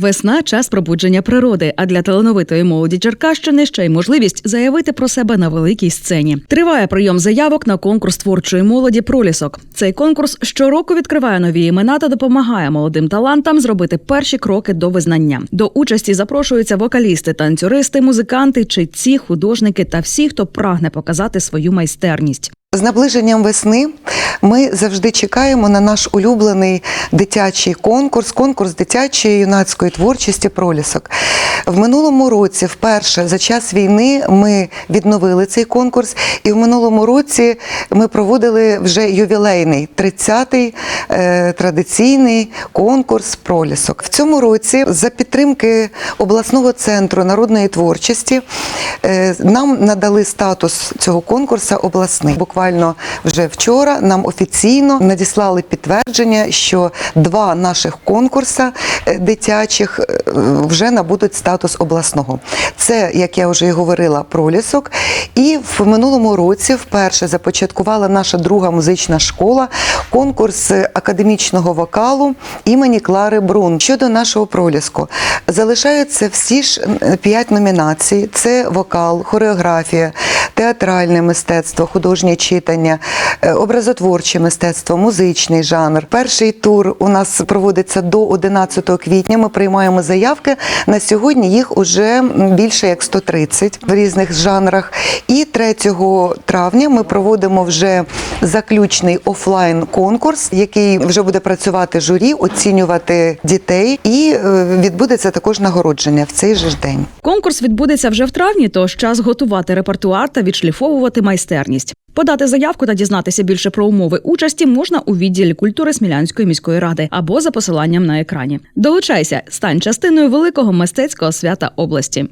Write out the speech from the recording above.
Весна час пробудження природи. А для талановитої молоді Черкащини ще й можливість заявити про себе на великій сцені. Триває прийом заявок на конкурс творчої молоді Пролісок. Цей конкурс щороку відкриває нові імена та допомагає молодим талантам зробити перші кроки до визнання. До участі запрошуються вокалісти, танцюристи, музиканти, читці, художники та всі, хто прагне показати свою майстерність. З наближенням весни ми завжди чекаємо на наш улюблений дитячий конкурс, конкурс дитячої юнацької творчості пролісок. В минулому році, вперше за час війни, ми відновили цей конкурс, і в минулому році ми проводили вже ювілейний 30-й е, традиційний конкурс пролісок. В цьому році за підтримки обласного центру народної творчості е, нам надали статус цього конкурсу обласний. Буквально вже вчора нам офіційно надіслали підтвердження, що два наших конкурси дитячих е, вже набудуть статус обласного. Це, як я вже і говорила, пролісок. І в минулому році вперше започаткувала наша друга музична школа конкурс академічного вокалу імені Клари Брун. Щодо нашого проліску, залишаються всі ж е, п'ять номінацій: це вокал, хореографія, театральне мистецтво, художнє читання, е, образотворче мистецтво, музичний жанр. Перший тур у нас проводиться до 11 квітня. Ми приймаємо заявки. На сьогодні їх уже більше як 130 в різних жанрах. І 3 травня ми проводимо вже заключний офлайн конкурс, який вже буде працювати журі, оцінювати дітей, і е, відбудеться також нагородження в цей же день. Конкурс відбудеться вже в травні, тож час готувати репертуар та відшліфовувати майстерність. Подати заявку та дізнатися більше про умови участі можна у відділі культури Смілянської міської ради або за посиланням на екрані. Долучайся, стань частиною великого мистецького свята області.